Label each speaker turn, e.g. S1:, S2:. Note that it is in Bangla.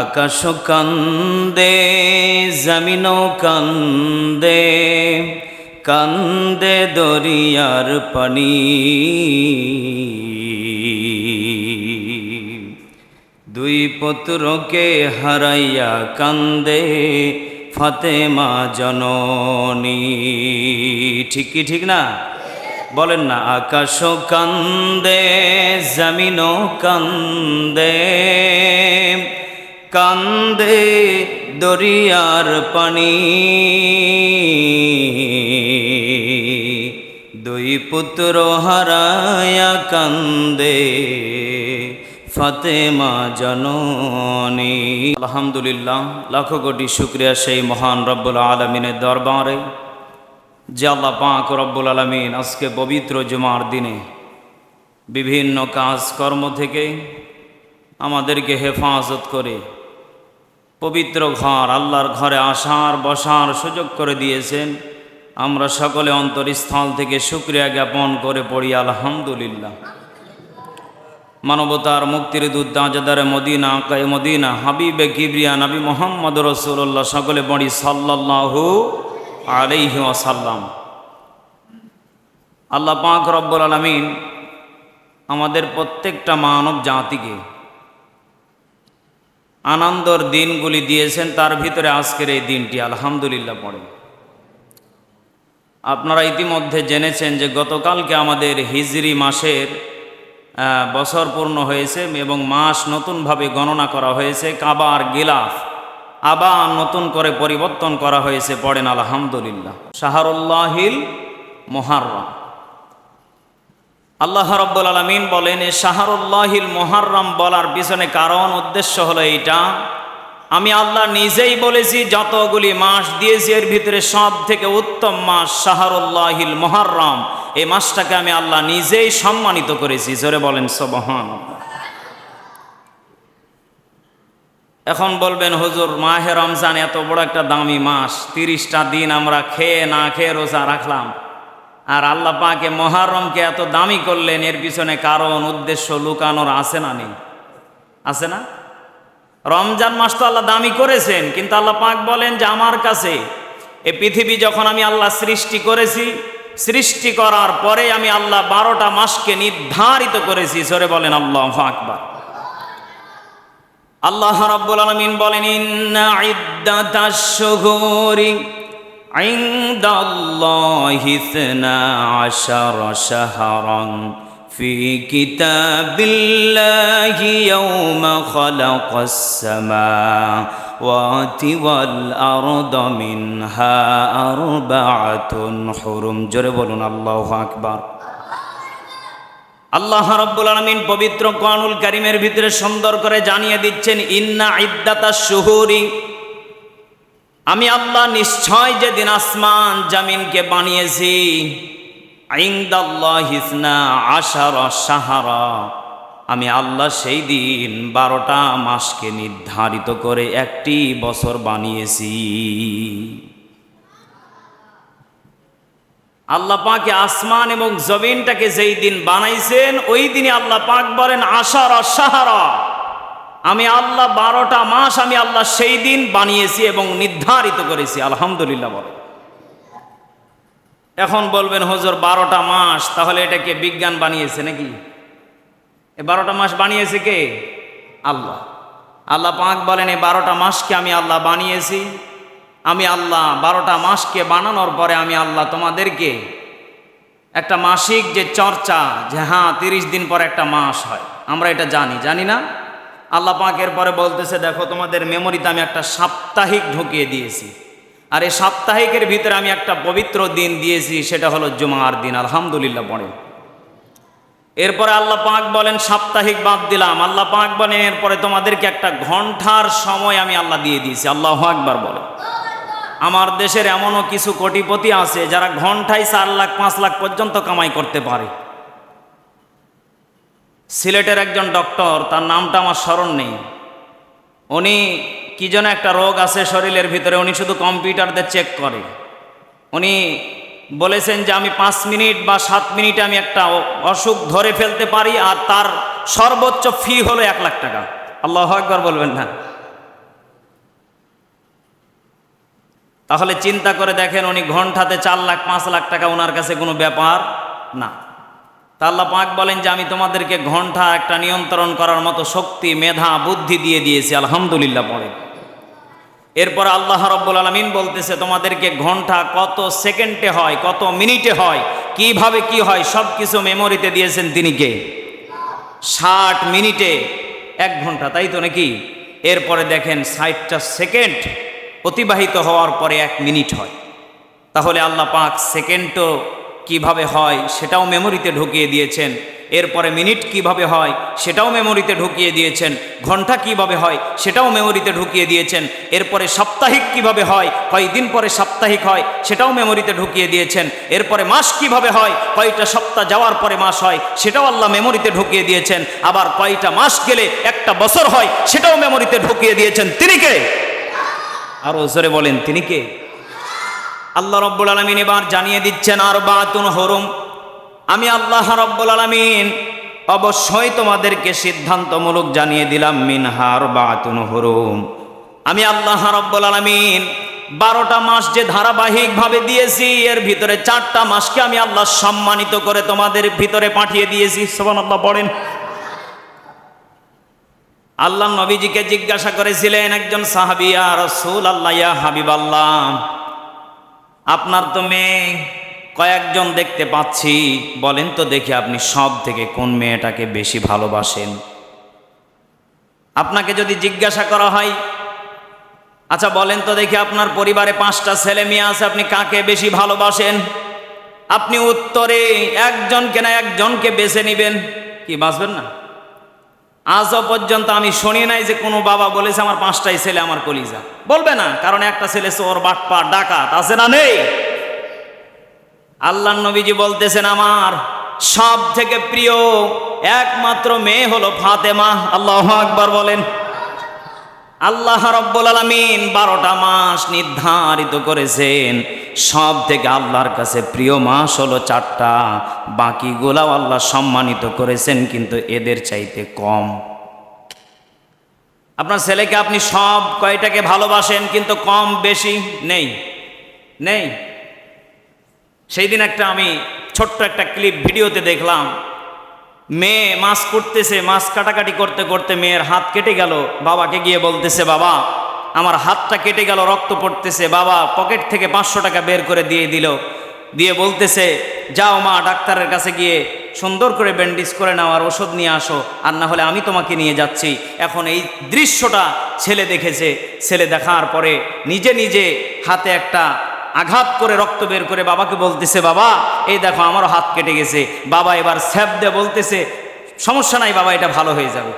S1: আকাশ কান্দে জমিন কান্দে কান্দে দরিয়ার পানি। দুই পুত্রকে হারাইয়া কান্দে ফাতেমা জননী। ঠিক কি ঠিক না? বলেন না আকাশ কান্দে জমিন কান্দে কান্দে দরিয়ার পানি। দুই পুত্র হারায়া কান্দে ফাতেমা জননী। আলহামদুলিল্লাহ, লাখো কোটি শুক্রিয়া সেই মহান রব্বুল আলমিনের দরবারে, যে আল্লাহ পাক রব্বুল আলমিন আজকে পবিত্র জুমার দিনে বিভিন্ন কাজকর্ম থেকে আমাদেরকে হেফাজত করে পবিত্র ঘর, আল্লাহর ঘরে আসার, বসার সুযোগ করে দিয়েছেন। আমরা সকলে অন্তরস্থল থেকে শুক্রিয়া জ্ঞাপন করে পড়ি, আলহামদুলিল্লাহ। মানবতার মুক্তির দুধ তাজাদারে মদিনা কায় মদিনা, হাবিবে কিবরিয়া, নবী মোহাম্মদ রসুল্লাহ সকলে পড়ি সাল্লাহু আলাইহি ওয়াসাল্লাম। আল্লাহ পাক রব্বুল আলমিন আমাদের প্রত্যেকটা মানব জাতিকে আনন্দর দিনগুলি দিয়েছেন, তার ভিতরে আজকের এই দিনটি আলহামদুলিল্লাহ পড়ে। আপনারা ইতিমধ্যে জেনেছেন যে গতকালকে আমাদের হিজরি মাসের বছর পূর্ণ হয়েছে এবং মাস নতুনভাবে গণনা করা হয়েছে, কাবার গিলাফ আবার নতুন করে পরিবর্তন করা হয়েছে, পড়েন আলহামদুলিল্লাহ। শাহরুল্লাহিল মোহাররম। আল্লাহ রব্বুল আলমিন বলেন শাহরুল্লাহিল মোহাররম বলার পিছনে কারণ, উদ্দেশ্য হলো এইটা। আমি আল্লাহ নিজেই বলেছি, যতগুলি মাস দিয়েছি, এর ভিতরে সব থেকে উত্তম মাস শাহরুল্লাহিল মোহাররম। এই মাসটাকে আমি আল্লাহ নিজেই সম্মানিত করেছি। জোরে বলেন সবহান এখন বলবেন, হুজুর, মাহে রমজান এত বড় একটা দামি মাস। তিরিশটা দিন আমরা খেয়ে না খেয়ে রোজা রাখলাম। আর আল্লাহ পাকে মহারমকে এত দামি করলেন, এর পিছনে কারণ, উদ্দেশ্য লুকানোর আছে না নেই। আছে না? রমজান মাস তো আল্লাহ দামি করেছেন, কিন্তু আল্লাহ পাক বলেন যে আমার কাছে এ পৃথিবী যখন আমি আল্লাহ সৃষ্টি করেছি, সৃষ্টি করার পরে আমি আল্লাহ বারোটা মাসকে নির্ধারিত করেছি। সরে বলেন, আল্লাহ আকবার। আল্লাহ রাব্বুল আলামিন বলেন, ইন্না ইদ্দাতাশ শুহুরি ইনদাল্লাহি ইসনা আশারা শাহরান في كتاب الله يوم خلق السماوات والأرض منها أربعة حرم جرب بولون الله أكبر আল্লাহ রব্বুল আলমিন পবিত্র কোরআনুল কারিমের ভিতরে সুন্দর করে জানিয়ে দিচ্ছেন ইন্না ইদ্দাতা শুহুরি আমি আল্লাহ নিশ্চয় যেদিন আসমান জামিনকে বানিয়েছি সাহারা, আমি আল্লাহ সেই দিন বারোটা মাসকে নির্ধারিত করে একটি বছর বানিয়েছি। আল্লাহ পাকে আসমান এবং জমিনটাকে যেই দিন বানাইছেন, ওই দিনে আল্লাহ পাক বলেন আশার সাহারা। আমি আল্লাহ বারোটা মাস আমি আল্লাহ সেই দিন বানিয়েছি এবং নির্ধারিত করেছি, আলহামদুলিল্লাহ বলে। এখন বলবেন, হুজুর, বারোটা মাস, তাহলে এটাকে বিজ্ঞান বানিয়েছে নাকি? এ বারোটা মাস বানিয়েছে কে? আল্লাহ। আল্লাহ পাক বলেন এই বারোটা মাসকে আমি আল্লাহ বানিয়েছি। আমি আল্লাহ বারোটা মাসকে বানানোর পরে আমি আল্লাহ তোমাদেরকে একটা মাসিক যে চর্চা, যে হ্যাঁ তিরিশ দিন পর একটা মাস হয়। আমরা এটা জানি জানি না? আল্লাহ পাকের পরে বলতেছে, দেখো, তোমাদের মেমোরিতে আমি একটা সাপ্তাহিক ঢুকিয়ে দিয়েছি। আর এই সাপ্তাহিকের ভিতরে আমি একটা পবিত্র দিন দিয়েছি, সেটা হলো জুমার দিন। আলহামদুলিল্লাহ পড়ে। এরপরে আল্লাহ পাক বলেন, সাপ্তাহিক বাদ দিলাম। আল্লাহ পাক বলেন, এরপরে তোমাদেরকে একটা ঘণ্টার সময় আমি আল্লাহ দিয়ে দিয়েছি। আল্লাহ আকবার বলে। আমার দেশের এমনও কিছু কোটিপতি আছে, যারা ঘন্টায় চার লাখ, পাঁচ লাখ পর্যন্ত কামাই করতে পারে। সিলেটের একজন ডক্টর, তার নামটা আমার স্মরণ নেই। উনি কী যেন একটা রোগ আছে শরীরের ভিতরে, উনি শুধু কম্পিউটারদের চেক করে। উনি বলেছেন যে আমি পাঁচ মিনিট বা সাত মিনিটে আমি একটা অসুখ ধরে ফেলতে পারি আর তার সর্বোচ্চ ফি হলো এক লাখ টাকা। আল্লাহ একবার বলবেন না। তাহলে চিন্তা করে দেখেন উনি ঘন্টাতে চার লাখ, পাঁচ লাখ টাকা ওনার কাছে কোনো ব্যাপার না। আল্লাহ পাক বলেন যে, আমি তোমাদেরকে ঘণ্টা একটা নিয়ন্ত্রণ করার মতো শক্তি, মেধা, বুদ্ধি দিয়ে দিয়েছি, আলহামদুলিল্লাহ পড়ে। এরপর আল্লাহ রব্বুল আলমিন বলতেছে, তোমাদেরকে ঘণ্টা কত সেকেন্ডে হয়, কত মিনিটে হয়, কীভাবে কি হয় সব কিছু মেমোরিতে দিয়েছেন তিনি কে? ষাট মিনিটে, এক ঘণ্টা তাই তো নাকি? এরপরে দেখেন, ষাটটা সেকেন্ড অতিবাহিত হওয়ার পরে এক মিনিট হয়। তাহলে আল্লাহ পাক সেকেন্ডও কীভাবে হয় সেটাও মেমোরিতে ঢুকিয়ে দিয়েছেন। এরপরে মিনিট কীভাবে হয় সেটাও মেমোরিতে ঢুকিয়ে দিয়েছেন। ঘণ্টা কীভাবে হয় সেটাও মেমোরিতে ঢুকিয়ে দিয়েছেন। এরপরে সাপ্তাহিক কীভাবে হয় কয়দিন পরে সাপ্তাহিক হয় সেটাও মেমোরিতে ঢুকিয়ে দিয়েছেন। এরপরে মাস কীভাবে হয়, কয়টা সপ্তাহ যাওয়ার পরে মাস হয় সেটাও আল্লাহ মেমোরিতে ঢুকিয়ে দিয়েছেন। আবার কয়টা মাস গেলে একটা বছর হয় সেটাও মেমোরিতে ঢুকিয়ে দিয়েছেন। তিনি কে? আরও জোরে বলেন, তিনি কে? আল্লাহ রব্বুল আলমিন এবার জানিয়ে দিচ্ছেন আর বাতুন হরুম। আমি আল্লাহ রব্বুল আলমিন অবশ্যই তোমাদেরকে সিদ্ধান্তমূলক জানিয়ে দিলাম মিনহার বাতুন হরুম। আমি আল্লাহ রব্বুল আলমিন বারোটা মাস যে ধারাবাহিকভাবে দিয়েছি, এর ভিতরে চারটা মাসকে আমি আল্লাহ সম্মানিত করে তোমাদের ভিতরে পাঠিয়ে দিয়েছি। আল্লাহ পড়েন। আল্লাহ নবীজিকে জিজ্ঞাসা করেছিলেন একজন সাহাবিয়া রসুল আল্লাহ হাবিব আল্লাহ আপনার তো মেয়ে, কয়েকজন দেখতে পাচ্ছি। বলেন তো দেখি আপনি সব থেকে কোন মেয়েটাকে বেশি ভালোবাসেন। আপনাকে যদি জিজ্ঞাসা করা হয় আচ্ছা বলেন তো দেখি আপনার পরিবারে পাঁচটা ছেলে মেয়ে আছে, আপনি কাকে বেশি ভালোবাসেন? আপনি উত্তরে একজনকে না একজনকে বেছে নেবেন। কি বাঁচবেন না? আজও পর্যন্ত আমি শুনি নাই যে কোনো বাবা বলেছে, আমার পাঁচটাই ছেলে আমার কলিজা। বলবে না, কারণ একটা ছেলে চোর বাটপা ডাকাত, আছে না নেই? আল্লাহ নবীজি বলতেছেন, আমার সব থেকে প্রিয় একমাত্র মেয়ে হলো ফাতেমা। আল্লাহ আকবার বলেন। আল্লাহ রব্বুল আলমিন বারোটা মাস নির্ধারিত করেছেন। সব থেকে আল্লাহর কাছে প্রিয় মাস হলো চারটা। বাকিগুলাও আল্লাহ সম্মানিত করেছেন, কিন্তু এদের চাইতে কম। আপনার ছেলেকে আপনি সব কয়টাকে ভালোবাসেন, কিন্তু কম বেশি? নেই। নেই। সেই দিন একটা আমি ছোট্ট একটা ক্লিপ ভিডিওতে দেখলাম। মেয়ে মাছ করতেছে মাছ কাটাকাটি করতে করতে মেয়ের হাত কেটে গেল। বাবাকে গিয়ে বলতেছে, বাবা, আমার হাতটা কেটে গেল, রক্ত পড়তেছে। বাবা পকেট থেকে পাঁচশো টাকা বের করে দিয়ে দিল। দিয়ে বলতেছে, যাও মা ডাক্তারের কাছে গিয়ে সুন্দর করে ব্যান্ডেজ করে নাও আর ওষুধ নিয়ে আসো। আর না হলে আমি তোমাকে নিয়ে যাচ্ছি। এখন এই দৃশ্যটা ছেলে দেখেছে। ছেলে দেখার পরে নিজে নিজে হাতে একটা আঘাত করে রক্ত বের করে বাবাকে বলতেছে, বাবা, এই দেখো আমারও হাত কেটে গেছে। বাবা এবার স্যাপ দিয়ে বলতেছে, সমস্যা নাই বাবা, এটা ভালো হয়ে যাবে।